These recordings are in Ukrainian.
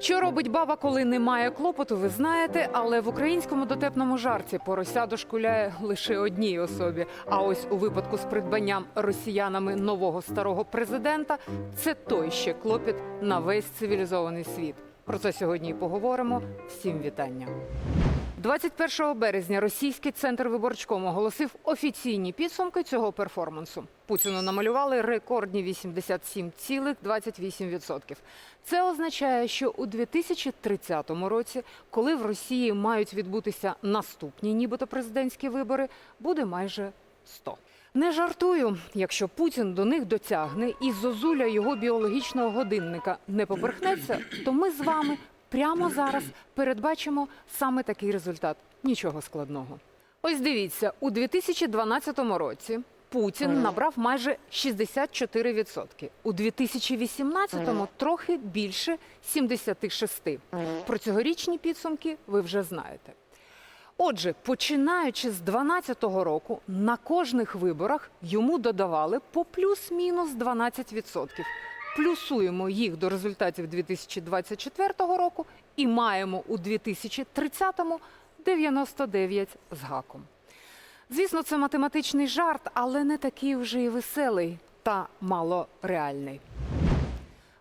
Що робить баба, коли немає клопоту, ви знаєте, але в українському дотепному жарті порося дошкуляє лише одній особі. А ось у випадку з придбанням росіянами нового старого президента це той ще клопіт на весь цивілізований світ. Про це сьогодні і поговоримо. Всім вітання. 21 березня російський центр виборчком оголосив офіційні підсумки цього перформансу. Путіну намалювали рекордні 87,28%. Це означає, що у 2030 році, коли в Росії мають відбутися наступні, нібито президентські вибори, буде майже 100. Не жартую, якщо Путін до них дотягне і зозуля його біологічного годинника не поперхнеться, то ми з вами прямо зараз передбачимо саме такий результат. Нічого складного. Ось дивіться, у 2012 році Путін набрав майже 64%. У 2018-му трохи більше 76%. Про цьогорічні підсумки ви вже знаєте. Отже, починаючи з 2012 року, на кожних виборах йому додавали по плюс-мінус 12%. Плюсуємо їх до результатів 2024 року і маємо у 2030-му 99 з гаком. Звісно, це математичний жарт, але не такий вже і веселий та малореальний.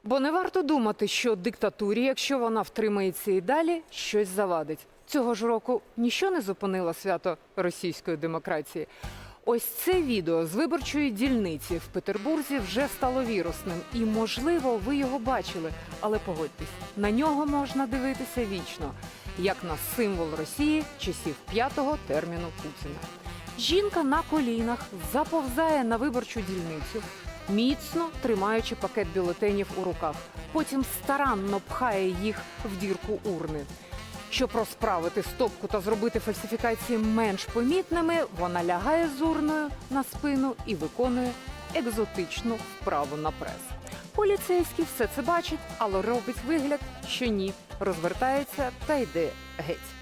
Бо не варто думати, що диктатурі, якщо вона втримається і далі, щось завадить. Цього ж року ніщо не зупинило свято російської демократії. Ось це відео з виборчої дільниці в Петербурзі вже стало вірусним, і можливо, ви його бачили. Але погодьтесь, на нього можна дивитися вічно, як на символ Росії часів п'ятого терміну Путіна. Жінка на колінах заповзає на виборчу дільницю, міцно тримаючи пакет бюлетенів у руках. Потім старанно пхає їх в дірку урни. Щоб розправити стопку та зробити фальсифікації менш помітними, вона лягає з урною на спину і виконує екзотичну вправу на прес. Поліцейський все це бачить, але робить вигляд, що ні, розвертається та йде геть.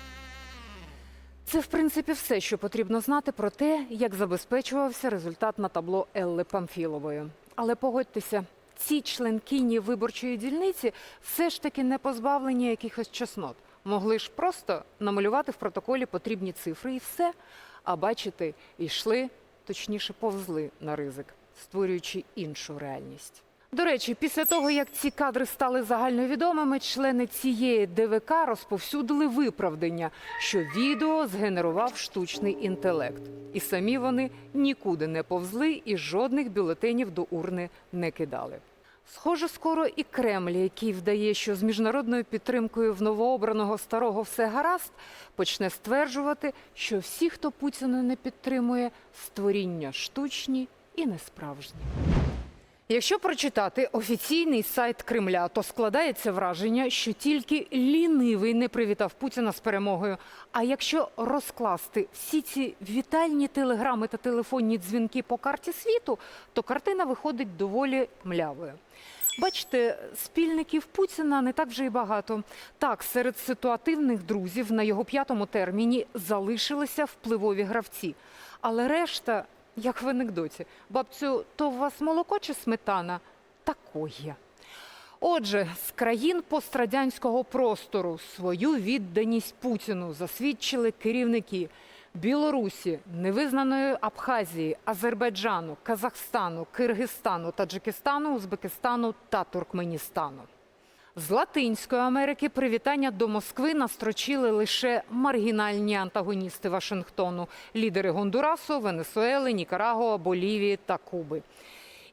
Це, в принципі, все, що потрібно знати про те, як забезпечувався результат на табло Елли Памфілової. Але погодьтеся, ці членкині виборчої дільниці все ж таки не позбавлені якихось чеснот. Могли ж просто намалювати в протоколі потрібні цифри і все. А бачите, йшли, точніше, повзли на ризик, створюючи іншу реальність. До речі, після того, як ці кадри стали загальновідомими, члени цієї ДВК розповсюдили виправдання, що відео згенерував штучний інтелект. І самі вони нікуди не повзли і жодних бюлетенів до урни не кидали. Схоже, скоро і Кремль, який вдає, що з міжнародною підтримкою в новообраного старого все гаразд, почне стверджувати, що всі, хто Путіна не підтримує, створіння штучні і несправжні. Якщо прочитати офіційний сайт Кремля, то складається враження, що тільки лінивий не привітав Путіна з перемогою. А якщо розкласти всі ці вітальні телеграми та телефонні дзвінки по карті світу, то картина виходить доволі млявою. Бачите, спільників Путіна не так вже й багато. Так, серед ситуативних друзів на його п'ятому терміні залишилися впливові гравці. Але решта, як в анекдоті, бабцю, то у вас молоко чи сметана? Такої. Отже, з країн пострадянського простору свою відданість Путіну засвідчили керівники Білорусі, невизнаної Абхазії, Азербайджану, Казахстану, Киргизстану, Таджикистану, Узбекистану та Туркменістану. З Латинської Америки привітання до Москви настрочили лише маргінальні антагоністи Вашингтону, лідери Гондурасу, Венесуели, Нікарагуа, Болівії та Куби.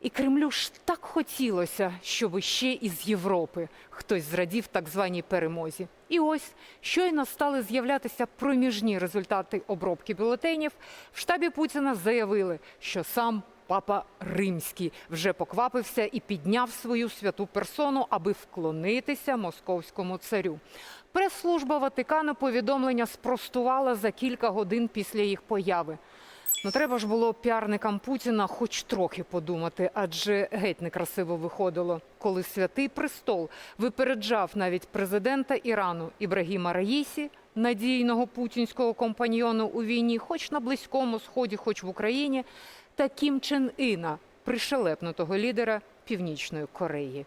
І Кремлю ж так хотілося, щоб ще із Європи хтось зрадів так званій перемозі. І ось щойно стали з'являтися проміжні результати обробки бюлетенів. В штабі Путіна заявили, що сам папа Римський вже поквапився і підняв свою святу персону, аби вклонитися московському царю. Прес-служба Ватикану повідомлення спростувала за кілька годин після їх появи. Ну, треба ж було піарникам Путіна хоч трохи подумати, адже геть некрасиво виходило, коли святий престол випереджав навіть президента Ірану Ібрагіма Раїсі, надійного путінського компаньйону у війні, хоч на близькому сході, хоч в Україні, та Кім Чен Іна, пришелепнутого лідера Північної Кореї.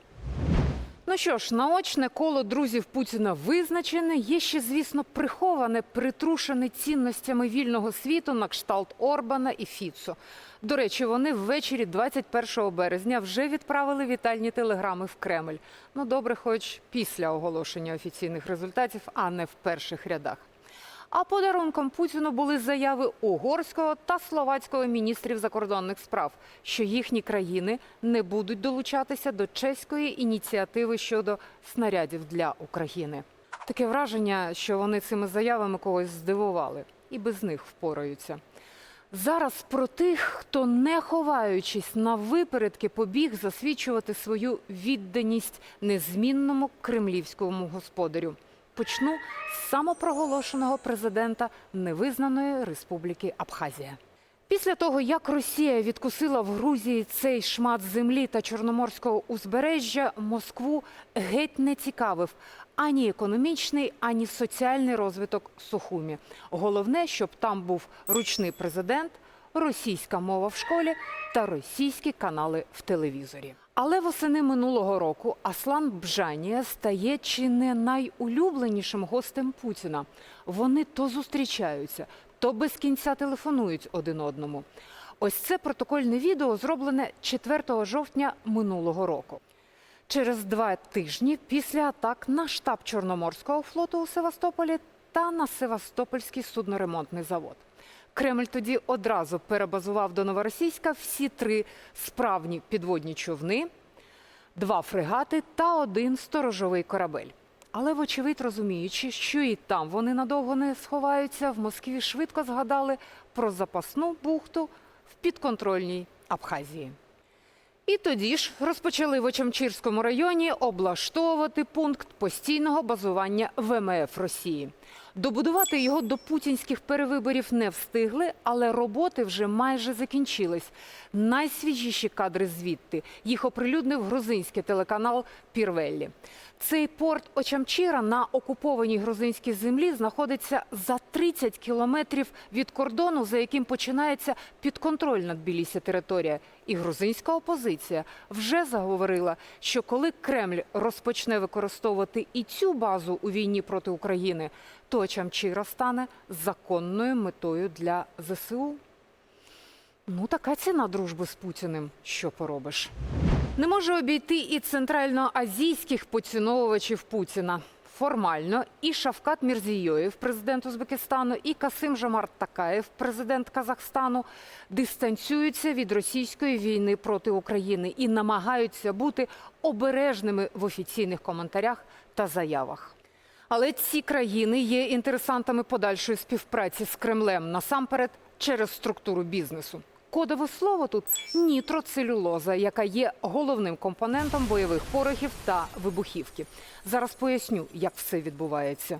Ну що ж, наочне коло друзів Путіна визначене. Є ще, звісно, приховане, притрушене цінностями вільного світу на кшталт Орбана і Фіцо. До речі, вони ввечері 21 березня вже відправили вітальні телеграми в Кремль. Ну добре, хоч після оголошення офіційних результатів, а не в перших рядах. А подарунком Путіну були заяви угорського та словацького міністрів закордонних справ, що їхні країни не будуть долучатися до чеської ініціативи щодо снарядів для України. Таке враження, що вони цими заявами когось здивували і без них впораються. Зараз про тих, хто не ховаючись на випередки, побіг засвідчувати свою відданість незмінному кремлівському господарю. Почну з самопроголошеного президента невизнаної республіки Абхазія. Після того, як Росія відкусила в Грузії цей шмат землі та чорноморського узбережжя, Москву геть не цікавив ані економічний, ані соціальний розвиток Сухумі. Головне, щоб там був ручний президент, російська мова в школі та російські канали в телевізорі. Але восени минулого року Аслан Бжанія стає чи не найулюбленішим гостем Путіна. Вони то зустрічаються, то без кінця телефонують один одному. Ось це протокольне відео зроблене 4 жовтня минулого року. Через два тижні після атак на штаб Чорноморського флоту у Севастополі та на Севастопольський судноремонтний завод. Кремль тоді одразу перебазував до Новоросійська всі три справні підводні човни, два фрегати та один сторожовий корабель. Але, вочевидь, розуміючи, що і там вони надовго не сховаються, в Москві швидко згадали про запасну бухту в підконтрольній Абхазії. І тоді ж розпочали в Очамчирському районі облаштовувати пункт постійного базування ВМФ Росії. Добудувати його до путінських перевиборів не встигли, але роботи вже майже закінчились. Найсвіжіші кадри звідти їх оприлюднив грузинський телеканал Пірвеллі. Цей порт Очамчира на окупованій грузинській землі знаходиться за 30 кілометрів від кордону, за яким починається підконтрольна Тбілісі територія. І грузинська опозиція вже заговорила, що коли Кремль розпочне використовувати і цю базу у війні проти України, то Очамчира стане законною метою для ЗСУ. Ну, така ціна дружби з Путіним. Що поробиш? Не може обійти і центральноазійських поціновувачів Путіна. Формально і Шавкат Мірзійоєв, президент Узбекистану, і Касим Жомарт Такаєв, президент Казахстану, дистанціюються від російської війни проти України і намагаються бути обережними в офіційних коментарях та заявах. Але ці країни є інтересантами подальшої співпраці з Кремлем насамперед через структуру бізнесу. Кодове слово тут нітроцелюлоза, яка є головним компонентом бойових порохів та вибухівки. Зараз поясню, як все відбувається.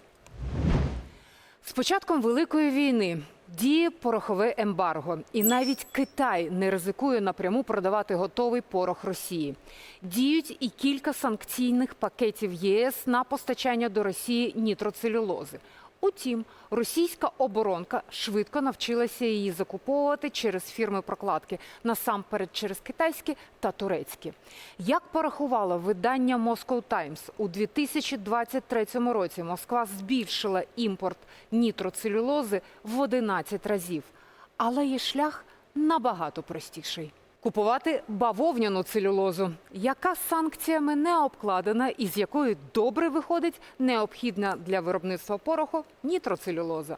З початком великої війни діє порохове ембарго, і навіть Китай не ризикує напряму продавати готовий порох Росії. Діють і кілька санкційних пакетів ЄС на постачання до Росії нітроцелюлози. Утім, російська оборонка швидко навчилася її закуповувати через фірми прокладки, насамперед через китайські та турецькі. Як порахувало видання Moscow Times, у 2023 році Москва збільшила імпорт нітроцелюлози в 11 разів, але є шлях набагато простіший. Купувати бавовняну целюлозу, яка санкціями не обкладена і з якої добре виходить необхідна для виробництва пороху нітроцелюлоза.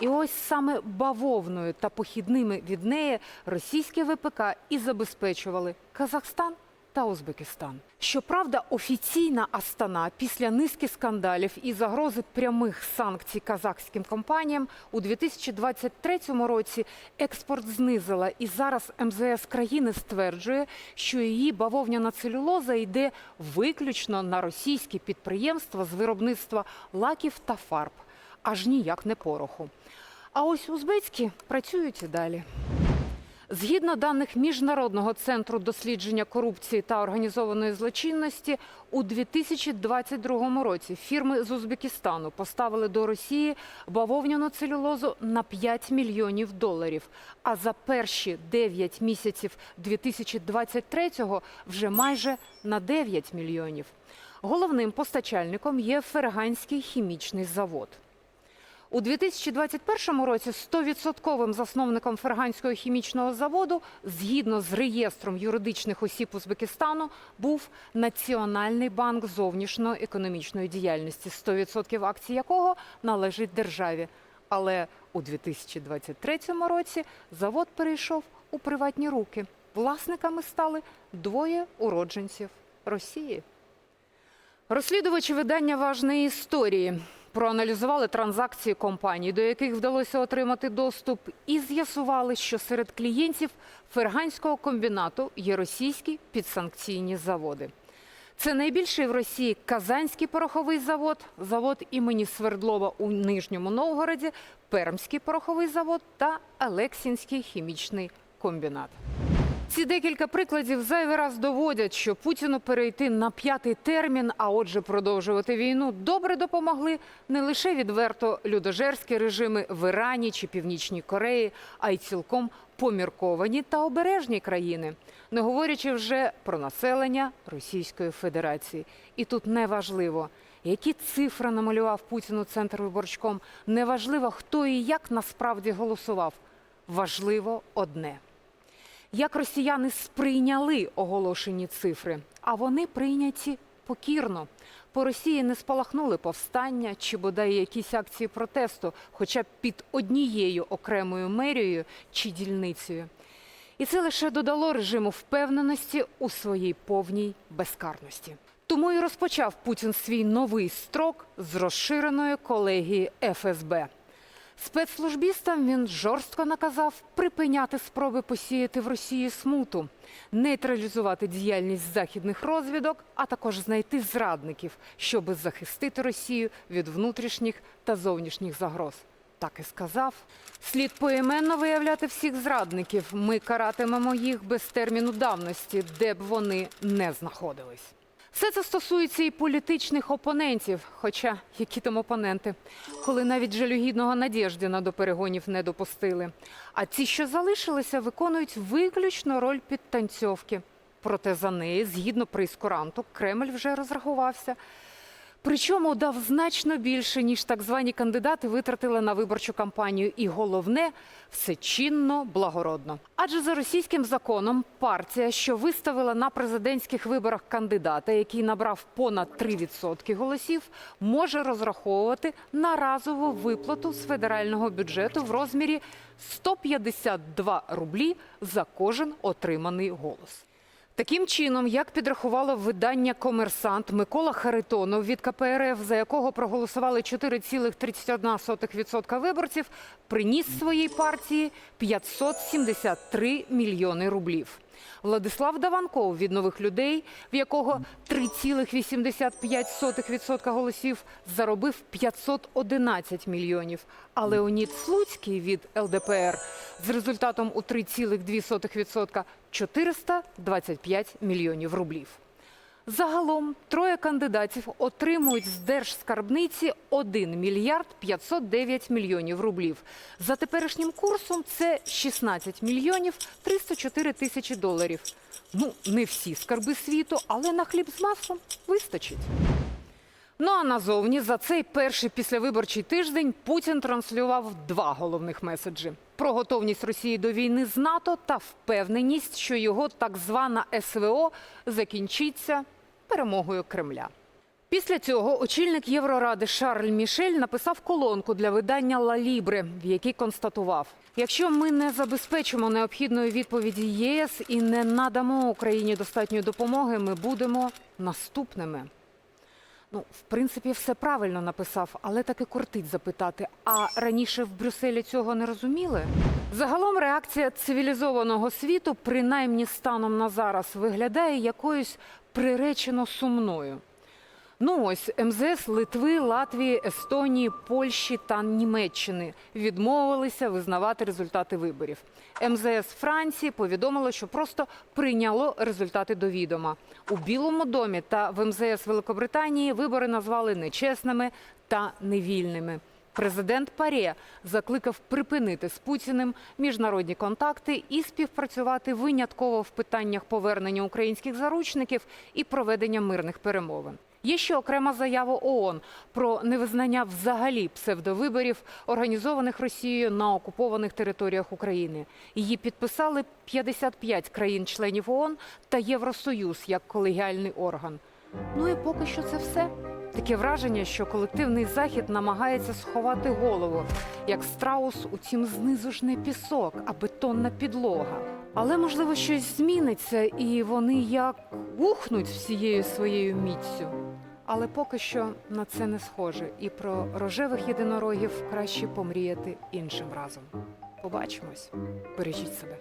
І ось саме бавовною та похідними від неї російські ВПК і забезпечували Казахстан та Узбекистан. Щоправда, офіційна Астана після низки скандалів і загрози прямих санкцій казахським компаніям у 2023 році експорт знизила. І зараз МЗС країни стверджує, що її бавовняна целюлоза йде виключно на російські підприємства з виробництва лаків та фарб, аж ніяк не пороху. А ось узбецькі працюють і далі. Згідно даних Міжнародного центру дослідження корупції та організованої злочинності, у 2022 році фірми з Узбекистану поставили до Росії бавовняну целюлозу на 5 мільйонів доларів. А за перші 9 місяців 2023-го вже майже на 9 мільйонів. Головним постачальником є Ферганський хімічний завод. У 2021 році 100% засновником Ферганського хімічного заводу, згідно з реєстром юридичних осіб Узбекистану, був Національний банк зовнішньої економічної діяльності, 100% акцій якого належить державі. Але у 2023 році завод перейшов у приватні руки. Власниками стали двоє уродженців Росії. Розслідувачі видання важної історії проаналізували транзакції компаній, до яких вдалося отримати доступ, і з'ясували, що серед клієнтів ферганського комбінату є російські підсанкційні заводи. Це найбільший в Росії Казанський пороховий завод, завод імені Свердлова у Нижньому Новгороді, Пермський пороховий завод та Алексінський хімічний комбінат. Ці декілька прикладів зайвий раз доводять, що Путіну перейти на п'ятий термін, а отже, продовжувати війну, добре допомогли не лише відверто людожерські режими в Ірані чи Північній Кореї, а й цілком помірковані та обережні країни, не говорячи вже про населення Російської Федерації. І тут неважливо, які цифри намалював Путіну центр виборчком, неважливо, хто і як насправді голосував. Важливо одне як росіяни сприйняли оголошені цифри, а вони прийняті покірно. По Росії не спалахнули повстання чи бодай якісь акції протесту, хоча б під однією окремою мерією чи дільницею. І це лише додало режиму впевненості у своїй повній безкарності. Тому і розпочав Путін свій новий строк з розширеної колегії ФСБ. Спецслужбістам він жорстко наказав припиняти спроби посіяти в Росії смуту, нейтралізувати діяльність західних розвідок, а також знайти зрадників, щоб захистити Росію від внутрішніх та зовнішніх загроз. Так і сказав. Слід поіменно виявляти всіх зрадників. Ми каратимемо їх без терміну давності, де б вони не знаходились. Все це стосується і політичних опонентів. Хоча які там опоненти, коли навіть жалюгідного Надєждіна до перегонів не допустили. А ті, що залишилися, виконують виключно роль підтанцьовки. Проте за неї, згідно прейскуранту, Кремль вже розрахувався. Причому дав значно більше, ніж так звані кандидати витратили на виборчу кампанію. І головне все чинно, благородно. Адже за російським законом партія, що виставила на президентських виборах кандидата, який набрав понад 3% голосів, може розраховувати на разову виплату з федерального бюджету в розмірі 152 рублі за кожен отриманий голос. Таким чином, як підрахувало видання Комерсант Микола Харитонов від КПРФ, за якого проголосували 4,31% виборців, приніс своїй партії 573 мільйони рублів. Владислав Даванков від нових людей, в якого 3,85% голосів заробив 511 мільйонів. А Леонід Слуцький від ЛДПР з результатом у 3,2% 425 мільйонів рублів. Загалом троє кандидатів отримують з держскарбниці 1 мільярд 509 мільйонів рублів. За теперішнім курсом це 16 мільйонів 304 тисячі доларів. Ну, не всі скарби світу, але на хліб з маслом вистачить. Ну а назовні за цей перший післявиборчий тиждень Путін транслював два головних меседжі: про готовність Росії до війни з НАТО та впевненість, що його так звана СВО закінчиться перемогою Кремля. Після цього очільник Євроради Шарль Мішель написав колонку для видання Ла Лібре, в якій констатував: якщо ми не забезпечимо необхідної відповіді ЄС і не надамо Україні достатньої допомоги, ми будемо наступними. Ну, в принципі, все правильно написав, але таки кортить запитати. А раніше в Брюсселі цього не розуміли? Загалом реакція цивілізованого світу, принаймні станом на зараз, виглядає якоюсь приречено сумною. Ну ось МЗС Литви, Латвії, Естонії, Польщі та Німеччини відмовилися визнавати результати виборів. МЗС Франції повідомило, що просто прийняло результати до відома. У Білому домі та в МЗС Великобританії вибори назвали нечесними та невільними. Президент Паре закликав припинити з Путіним міжнародні контакти і співпрацювати винятково в питаннях повернення українських заручників і проведення мирних перемовин. Є ще окрема заява ООН про невизнання взагалі псевдовиборів, організованих Росією на окупованих територіях України. Її підписали 55 країн-членів ООН та Євросоюз як колегіальний орган. Ну і поки що це все. Таке враження, що колективний захід намагається сховати голову, як страус, утім знизу ж не пісок, а бетонна підлога. Але можливо щось зміниться, і вони як ухнуть всією своєю міцю. Але поки що на це не схоже, і про рожевих єдинорогів краще помріяти іншим разом. Побачимось, бережіть себе.